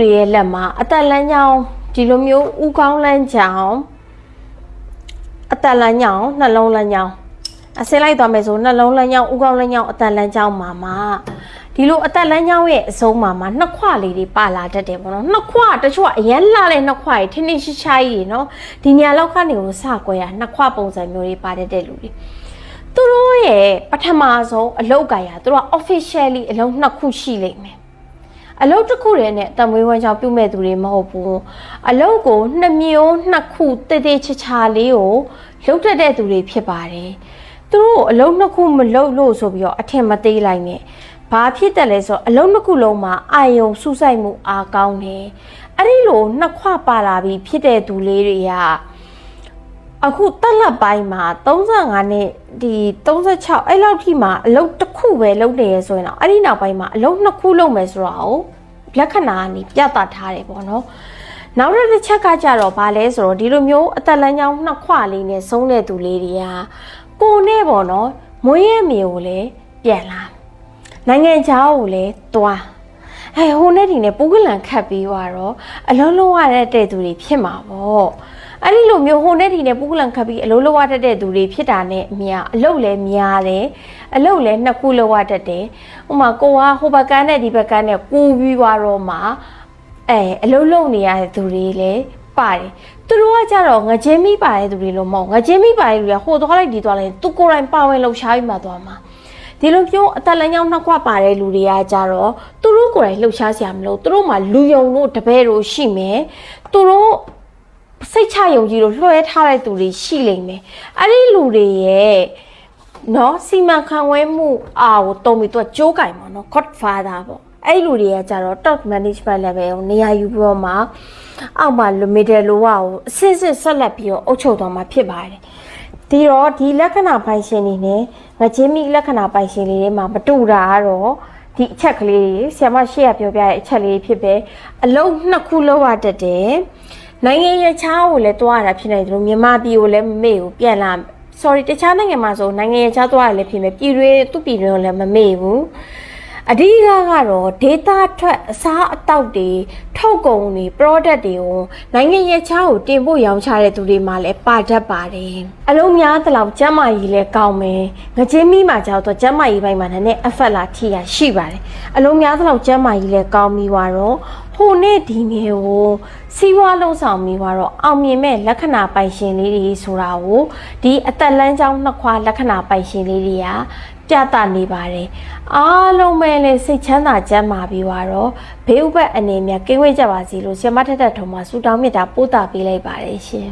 တွေရဲ့လက်မှာအသက်လန်းကြောင်းဒီလိုမျိုးဥကောင်းလန်းကြောင်းအသက်လန်းကြောင်းနှလုံးလန်းကြောင်းအစင်းလိုက်သွားမယ်ဆိုနှလုံးလန်းကြောင်းဥကောင်းလန်းကြောင်းအသက်လန်းကြောင်းမှာမှာဒီလိုအသက်လန်းကြောင်းရဲ့အဆုံးမှာမှာနှစ်ခွလေးတွေပါလာတတ်တယ်ပေါ့နော်နှစ်ခွတချို့ကအရင်လာတဲ့နှစ်ခွတွေထင်းထင်းရှားရှားကြီးနော်ဒီညာလောက်ကနေကိုစကွဲရနှစ်ခွပုံစံမျိုးတွေပါတတ်တဲ့လူတွေသူတို့ရဲ့ပထမဆုံးအလုပ်ကရာသူတို့က officially အလုပ်နှစ်ခုရှိလိမ့်မယ် အလုပ်တစ်ခုတည်းနဲ့တမွေးဝမ်းချောင်းပြုမဲ့သူတွေမဟုတ်ဘူးအလုပ်ကိုနှစ်မျိုးနှစ်ခုတည်တည်ချာချာလေးကိုလုပ်တတ်တဲ့သူတွေဖြစ်ပါတယ်သူတို့အလုပ်နှစ်ခုမလုပ်လို့ဆိုပြီးတော့အထင်မသေးလိုက်နဲ့ဘာဖြစ်တယ်လဲဆိုတော့အလုပ်နှစ်ခုလုံးမှာအာယုံစူးစိုက်မှုအားကောင်းတယ်အဲ့ဒီလိုနှစ်ခွပါလာပြီးဖြစ်တဲ့သူလေးတွေက အခုတက်လက်ပိုင်းမှာ35နဲ့ဒီ36အဲ့လောက်ထိမှာအလုပ်တစ်ခုပဲလုပ်နေရဆိုရင်တော့အဲ့ဒီနောက်ပိုင်းမှာအလုပ်နှစ်ခုလုပ်မယ်ဆိုတာကိုလက္ခဏာကနေပြသထားတယ်ပေါ့နော်နောက်တစ်ချက်ကကြတော့ဗာလဲဆိုတော့ဒီလိုမျိုးအသက်လန်းချောင်းနှစ်ခွလေးနဲ့ဆုံးတဲ့သူလေးတွေကကိုနဲ့ပေါ့နော်မွေးရမြေကိုလည်းပြန်လာနိုင်ငံခြားကိုလည်းသွားဟဲ့ဟိုနဲ့ဒီနဲ့ပူးကလန်ခတ်ပြီးသွားတော့အလုံးလုံးရတဲ့သူတွေဖြစ်မှာပေါ့ အဲ့ဒီလိုမျိုးဟိုနဲ့ဒီနဲ့ပူးကလန်ခတ်ပြီးအလုံးလုံးရတတ်တဲ့သူတွေဖြစ်တာနဲ့အမြအလုတ်လည်းများတယ်အလုတ်လည်းနှစ်ခုလောက်ရတတ်တယ်ဥပမာကိုကဟိုဘက်ကန်းနဲ့ဒီဘက်ကန်းနဲ့ကူပြီးသွားတော့မှအဲအလုံးလုံးနေရတဲ့သူတွေလည်းပါတယ်သူတို့ကကြတော့ငချင်းမိပါတဲ့သူတွေလို့မဟုတ်ငချင်းမိပါတဲ့လူတွေကဟိုသွားလိုက်ဒီသွားလိုက်သူကိုယ်တိုင်ပါဝင်လှုပ်ရှားပြီးမှသွားမှာဒီလိုမျိုးအသက်လမ်းကြောင်းနှစ်ခွပါတဲ့လူတွေကကြတော့သူတို့ကိုယ်တိုင်လှုပ်ရှားစရာမလိုသူတို့မှာလူယုံတို့တပည့်တို့ရှိမယ်သူတို့ စိတ်ချယုံကြည်လို့လွှဲထားတဲ့သူတွေရှိလိမ့်မယ်အဲ့ဒီလူတွေရဲ့နော်စီမံခန့်ခွဲမှုအာကိုတုံးပြီးသူကကြိုးကင်ပေါ့နော် godfather ပေါ့အဲ့ဒီလူတွေကကြတော့ top management level ကိုနေရာယူပြီးတော့မှအောက်မှာ middle lower ကိုအစစ်စစ်ဆက်လက်ပြီးတော့အုပ်ချုပ်သွားမှာဖြစ်ပါတယ်ဒီတော့ဒီလက္ခဏာပိုင်ရှင်တွေနဲ့ငချင်းမိလက္ခဏာပိုင်ရှင်လေးတွေမှာမတူတာကတော့ဒီအချက်ကလေးတွေဆရာမရှိရပြောပြတဲ့အချက်လေးဖြစ်ပဲအလုံးနှစ်ခုလောက်ရတတ်တယ် နိုင်ငံရခြားကိုလည်းတွားရတာဖြစ်နေတယ်လို့မြန်မာပြည်ကိုလည်းမမေ့ဘူးပြန်လာ sorry တခြားနိုင်ငံမှာဆိုနိုင်ငံရခြားတွားရလည်းဖြစ်မယ်ပြည်တွင်းသူ့ပြည်တွင်းကိုလည်းမမေ့ဘူးအဓိကကတော့ data ထွက်အစားအသောက်တွေထုတ်ကုန်တွေ product တွေကိုနိုင်ငံရဲ့ချားကိုတင်ဖို့ရောင်းချတဲ့သူတွေမှလည်းပါတတ်ပါတယ်အလုံးများသလောက်ကျမ်းမာရေးလည်းကောင်းမယ်ငချင်းမိမှကြောက်တော့ကျမ်းမာရေးပိုင်းမှာနည်းနည်း effort လာထိရရှိပါတယ်အလုံးများသလောက်ကျမ်းမာရေးလည်းကောင်းပြီးသွားတော့ ဟိုနဲ့ဒီနေကိုစီးပွားလုံးဆောင်ပြီးသွားတော့အောင်မြင်မဲ့လက္ခဏာပိုင်ရှင်လေးတွေဆိုတာကိုဒီအသက်လန်းချောင်းနှစ်ခွာလက္ခဏာပိုင်ရှင်လေးတွေကပြသနေပါတယ်အားလုံးပဲလေစိတ်ချမ်းသာကျန်းမာပြီးသွားတော့ဘေးဥပတ်အနေနဲ့ကင်းဝေးကြပါစေလို့ဆရာမထက်ထက်ထုံမှာဆုတောင်းမေတ္တာပို့တာပေးလိုက်ပါတယ်ရှင်